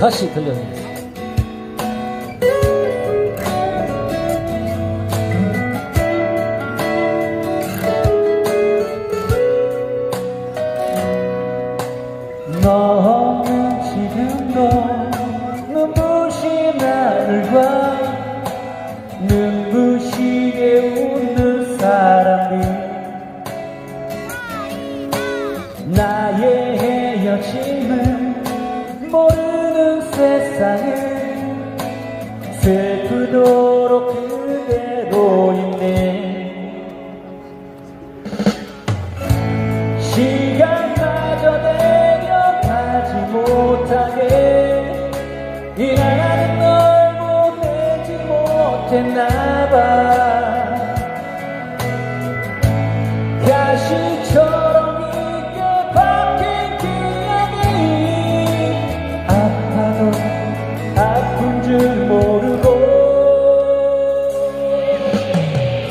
다시 세상을 슬프도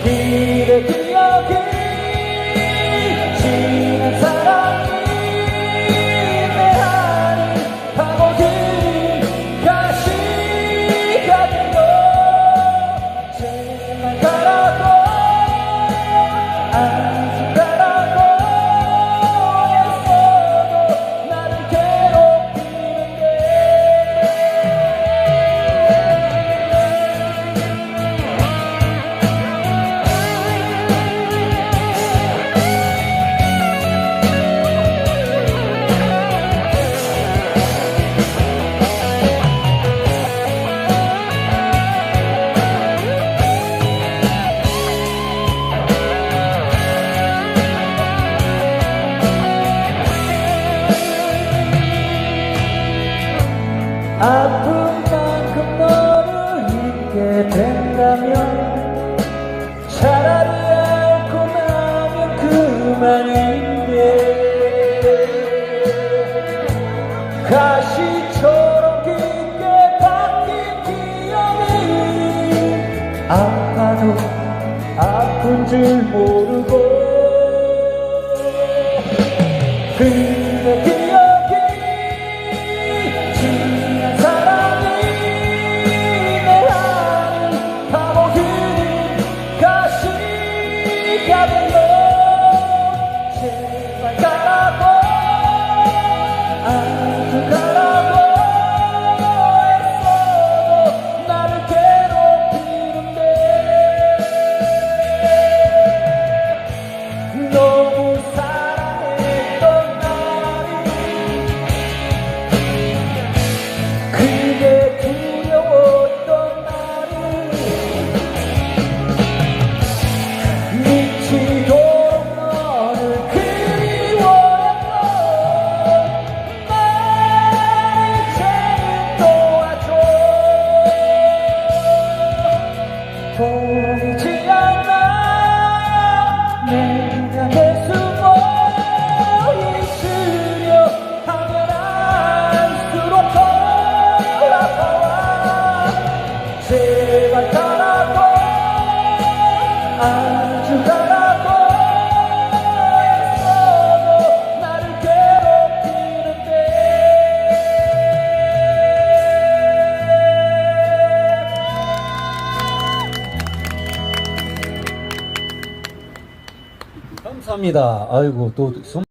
길의 기억이 지난 사랑이 내 안에 파고든 가시가 된너 제발 가라 아픈 만큼 너를 잊게 된다면 차라리 앓고 나면 그만인데. 가시처럼 깊게 박힌 기억이 아파도 아픈 줄 모르고 보이지 않아. 내가 내 숨어 있으려 하면 할수록 더 아파와. 제발 가라고 감사합니다. 아이고 또 손.